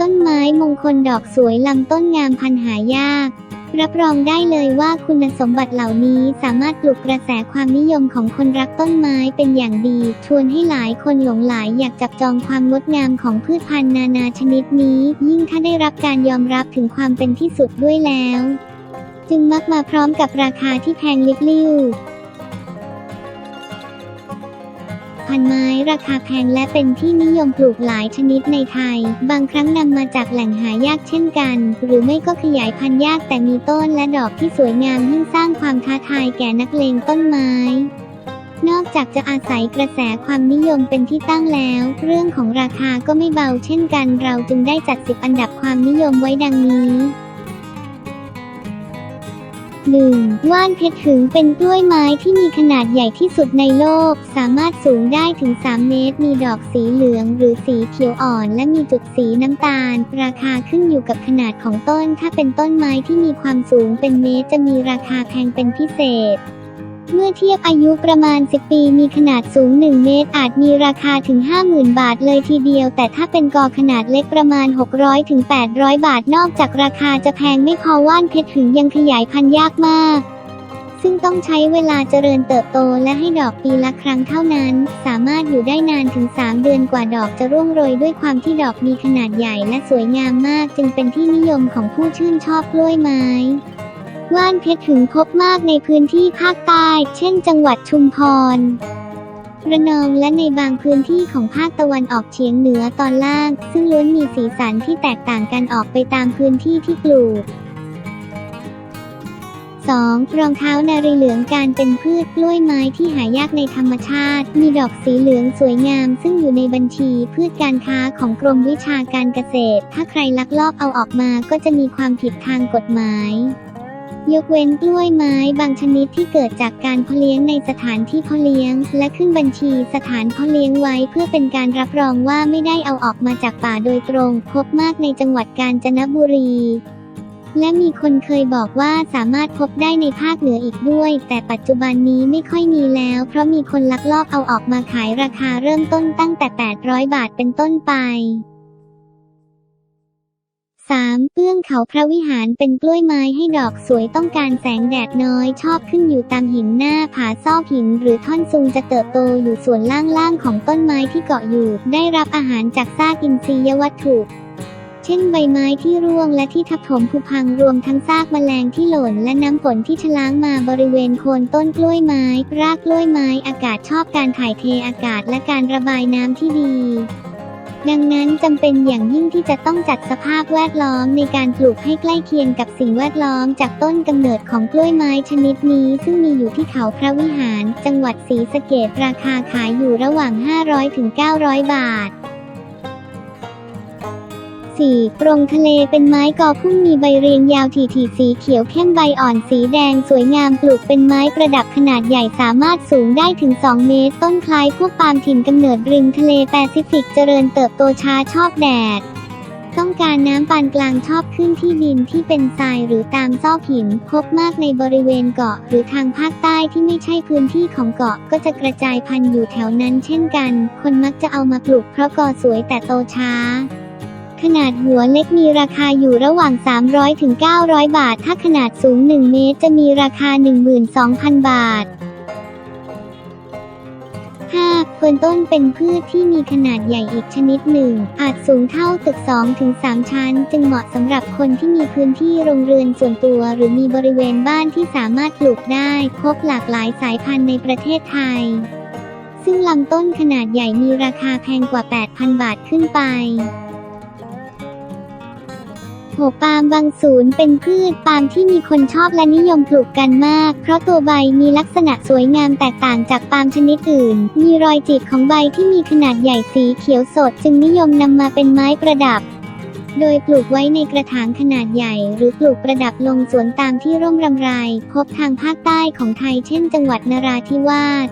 ต้นไม้มงคลดอกสวยลำต้นงามพันหายาก รับรองได้เลยว่าคุณสมบัติเหล่านี้สามารถปลุกกระแสความนิยมของคนรักต้นไม้เป็นอย่างดี ชวนให้หลายคนหลงไหลอยากจับจองความงดงามของพืชพันธุ์นานาชนิดนี้ ยิ่งถ้าได้รับการยอมรับถึงความเป็นที่สุดด้วยแล้ว จึงมักมาพร้อมกับราคาที่แพงลิบลิ่ว พันไม้ราคาแพงและเป็นที่นิยมปลูกหลายชนิดในไทย บางครั้งนำมาจากแหล่งหายากเช่นกัน หรือไม่ก็ขยายพันธุ์ยากแต่มีต้นและดอกที่สวยงามยิ่งสร้างความท้าทายแก่นักเลงต้นไม้นอกจากจะอาศัยกระแสความนิยมเป็นที่ตั้งแล้ว เรื่องของราคาก็ไม่เบาเช่นกัน เราจึงได้จัดสิบอันดับความนิยมไว้ดังนี้ 1. ว่านเพชรถึงเป็นกล้วยไม้ที่มีขนาดใหญ่ที่สุดในโลก สามารถสูงได้ถึง 3 เมตร มีดอกสีเหลืองหรือสีเขียวอ่อน และมีจุดสีน้ำตาล ราคาขึ้นอยู่กับขนาดของต้น ถ้าเป็นต้นไม้ที่มีความสูงเป็นเมตรจะมีราคาแพงเป็นพิเศษ เมื่อเทียบอายุประมาณ 10 ปีมีขนาดสูง 1 เมตร อาจมีราคาถึง 50,000 บาทเลยทีเดียว แต่ถ้าเป็นกอขนาดเล็กประมาณ 600ถึง800 บาทนอกจากราคาจะแพงไม่พอว่านเพชรถึงยังขยายพันธุ์ยากมาก ซึ่งต้องใช้เวลาเจริญเติบโตและให้ดอกปีละครั้งเท่านั้น สามารถอยู่ได้นานถึง 3 เดือนกว่าดอกจะร่วงโรยด้วยความที่ดอกมีขนาดใหญ่และสวยงามมาก จึงเป็นที่นิยมของผู้ชื่นชอบกล้วยไม้ ว่านเพชรถึงพบมากในพื้นที่ภาคใต้ เช่น จังหวัดชุมพร ระนองและในบางพื้นที่ของภาคตะวันออกเฉียงเหนือตอนล่าง ซึ่งล้วนมีสีสันที่แตกต่างกันออกไปตามพื้นที่ที่ปลูก 2. รองเท้านารีเหลืองการเป็นพืชกล้วยไม้ที่หายากในธรรมชาติ มีดอกสีเหลืองสวยงาม ซึ่งอยู่ในบัญชีพืชการค้าของกรมวิชาการเกษตร ถ้าใครลักลอบเอาออกมาก็จะมีความผิดทางกฎหมาย ยกเว้นกล้วยไม้บางชนิดที่เกิดจากการเพาะเลี้ยงในสถานที่เพาะเลี้ยง และขึ้นบัญชีสถานเพาะเลี้ยงไว้เพื่อเป็นการรับรองว่าไม่ได้เอาออกมาจากป่าโดยตรง พบมากในจังหวัดกาญจนบุรี และมีคนเคยบอกว่าสามารถพบได้ในภาคเหนืออีกด้วย แต่ปัจจุบันนี้ไม่ค่อยมีแล้ว เพราะมีคนลักลอบเอาออกมาขายราคาเริ่มต้นตั้งแต่ 800 บาทเป็นต้นไป 3. เอื้องเขาพระวิหารเป็นกล้วยไม้ให้ดอกสวยต้องการแสงแดดน้อยชอบขึ้นอยู่ตามหินหน้าผาซอกหิน หรือท่อนซุงจะเติบโตอยู่ส่วนล่างๆของต้นไม้ที่เกาะอยู่ ได้รับอาหารจากซากอินทรียวัตถุเช่นใบไม้ที่ร่วงและที่ทับถมผุพังรวมทั้งซากแมลงที่หล่นและน้ำฝนที่ชล้างมาบริเวณโคนต้นกล้วยไม้ รากกล้วยไม้อากาศชอบการถ่ายเทอากาศและการระบายน้ำที่ดี ดังนั้นจำเป็นอย่างยิ่งที่จะต้องจัดสภาพแวดล้อมในการปลูกให้ใกล้เคียงกับสิ่งแวดล้อมจากต้นกำเนิดของกล้วยไม้ชนิดนี้ ซึ่งมีอยู่ที่เขาพระวิหาร จังหวัดศรีสะเกษราคาขายอยู่ระหว่าง 500ถึง900 บาท 4. ปรงทะเลเป็นไม้กอพุ่มมีใบเรียงยาวถี่ ๆ สีเขียวเข้มใบอ่อนสีแดงสวยงามปลูกเป็นไม้ประดับขนาดใหญ่สามารถสูงได้ถึง 2 เมตร ต้นคล้ายพวกปาล์มถิ่นกำเนิดริมทะเลแปซิฟิกเจริญเติบโตช้าชอบแดดต้องการน้ำปานกลางชอบขึ้นที่ดินที่เป็นทรายหรือตามซอกหิน พบมากในบริเวณเกาะ หรือทางภาคใต้ที่ไม่ใช่พื้นที่ของเกาะ ก็จะกระจายพันธุ์อยู่แถวนั้นเช่นกัน คนมักจะเอามาปลูกเพราะกอสวยแต่โตช้า ขนาดหัวเล็กมีราคาอยู่ระหว่าง300ถึง900 บาท ถ้าขนาดสูง 1 เมตรจะมีราคา 12,000 บาท 5. เฟิร์นต้นเป็นพืชที่มีขนาดใหญ่อีกชนิดหนึ่ง อาจสูงเท่าตึก2ถึง3ชั้น จึงเหมาะสำหรับคนที่มีพื้นที่โรงเรือนส่วนตัว หรือมีบริเวณบ้านที่สามารถปลูกได้ พบหลากหลายสายพันธุ์ในประเทศไทย ซึ่งลำต้นขนาดใหญ่มีราคาแพงกว่า 8,000 บาทขึ้นไป โหปาล์มบางศูนย์เป็นพืชปาล์มที่มีคนชอบและนิยมปลูกกันมาก เพราะตัวใบมีลักษณะสวยงามแตกต่างจากปาล์มชนิดอื่น มีรอยจีบของใบที่มีขนาดใหญ่สีเขียวสด จึงนิยมนำมาเป็นไม้ประดับโดยปลูกไว้ในกระถางขนาดใหญ่ หรือปลูกประดับลงสวนตามที่ร่มรำไร พบทางภาคใต้ของไทยเช่นจังหวัดนราธิวาส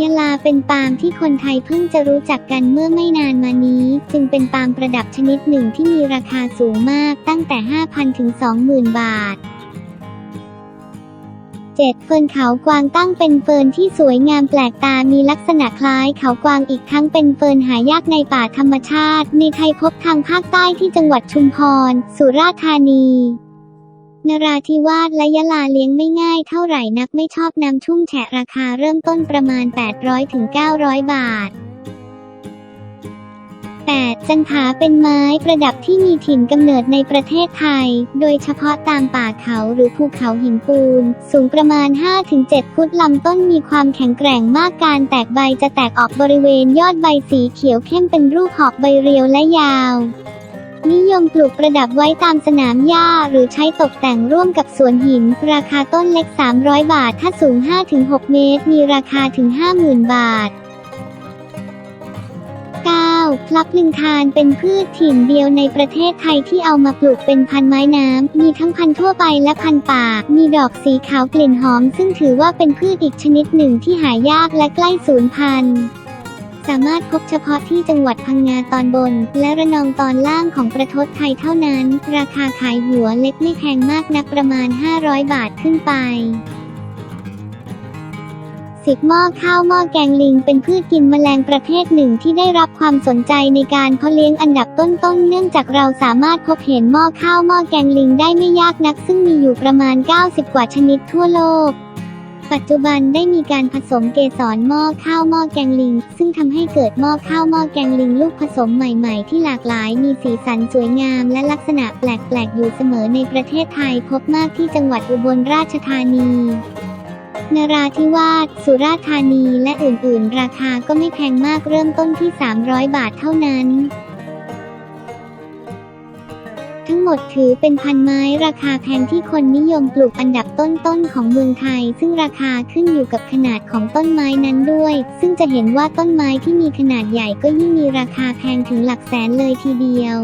ยะลาเป็นปาล์มที่คนไทยเพิ่งจะรู้จักกันเมื่อไม่นานมานี้ จึงเป็นปาล์มประดับชนิดหนึ่งที่มีราคาสูงมากตั้งแต่ 5,000 ถึง 20,000 บาท 7. เฟิร์นเขากวางตั้งเป็นเฟิร์นที่สวยงามแปลกตา มีลักษณะคล้ายเขากวางอีกทั้งเป็นเฟิร์นหายากในป่าธรรมชาติ ในไทยพบทางภาคใต้ที่จังหวัดชุมพร สุราษฎร์ธานี นราธิวาสและยะลาเลี้ยงไม่ง่ายเท่าไหร่นักไม่ชอบน้ำชุ่มแฉะราคาเริ่มต้นประมาณ 800-900 บาท 8. จันผาเป็นไม้ประดับที่มีถิ่นกำเนิดในประเทศไทย โดยเฉพาะตามป่าเขาหรือภูเขาหินปูน สูงประมาณ 5-7 ฟุตลำต้นมีความแข็งแกร่งมากการแตกใบจะแตกออกบริเวณยอดใบสีเขียวเข้มเป็นรูปหอกใบเรียวและยาว นิยมปลูกประดับไว้ตามสนามหญ้าหรือใช้ตกแต่งร่วมกับสวนหิน ราคาต้นเล็ก 300 บาท ถ้าสูง 5-6 เมตร มีราคาถึง 50,000 บาท 9. พลับลึงคานเป็นพืชถิ่นเดียวในประเทศไทยที่เอามาปลูกเป็นพันไม้น้ำ มีทั้งพันทั่วไปและพันป่า มีดอกสีขาวกลิ่นหอม ซึ่งถือว่าเป็นพืชอีกชนิดหนึ่งที่หายากและใกล้สูญพันธุ์ สามารถพบเฉพาะที่จังหวัดพังงาตอนบน และระนองตอนล่างของประเทศไทยเท่านั้น ราคาขายหัวเล็กไม่แพงมากนักประมาณ 500 บาทขึ้นไปสิบหม้อข้าวหม้อแกงลิงเป็นพืชกินแมลงประเภทหนึ่งที่ได้รับความสนใจในการเพาะเลี้ยงอันดับต้นๆ เนื่องจากเราสามารถพบเห็นหม้อข้าวหม้อแกงลิงได้ไม่ยากนัก ซึ่งมีอยู่ประมาณ 90 กว่าชนิดทั่วโลก ปัจจุบันได้มีการผสมเกสรหม้อข้าวหม้อแกงลิง ซึ่งทำให้เกิดหม้อข้าวหม้อแกงลิงลูกผสมใหม่ๆ ที่หลากหลายมีสีสันสวยงาม และลักษณะแปลกๆ อยู่เสมอในประเทศไทยพบมากที่จังหวัดอุบลราชธานีนราธิวาส สุราษฎร์ธานี และอื่นๆ ราคาก็ไม่แพงมากเริ่มต้นที่ 300 บาทเท่านั้น ทั้งหมดถือเป็นพันไม้ราคาแพงที่คนนิยมปลูกอันดับต้นๆของเมืองไทย ซึ่งราคาขึ้นอยู่กับขนาดของต้นไม้นั้นด้วย ซึ่งจะเห็นว่าต้นไม้ที่มีขนาดใหญ่ก็ยิ่งมีราคาแพงถึงหลักแสนเลยทีเดียว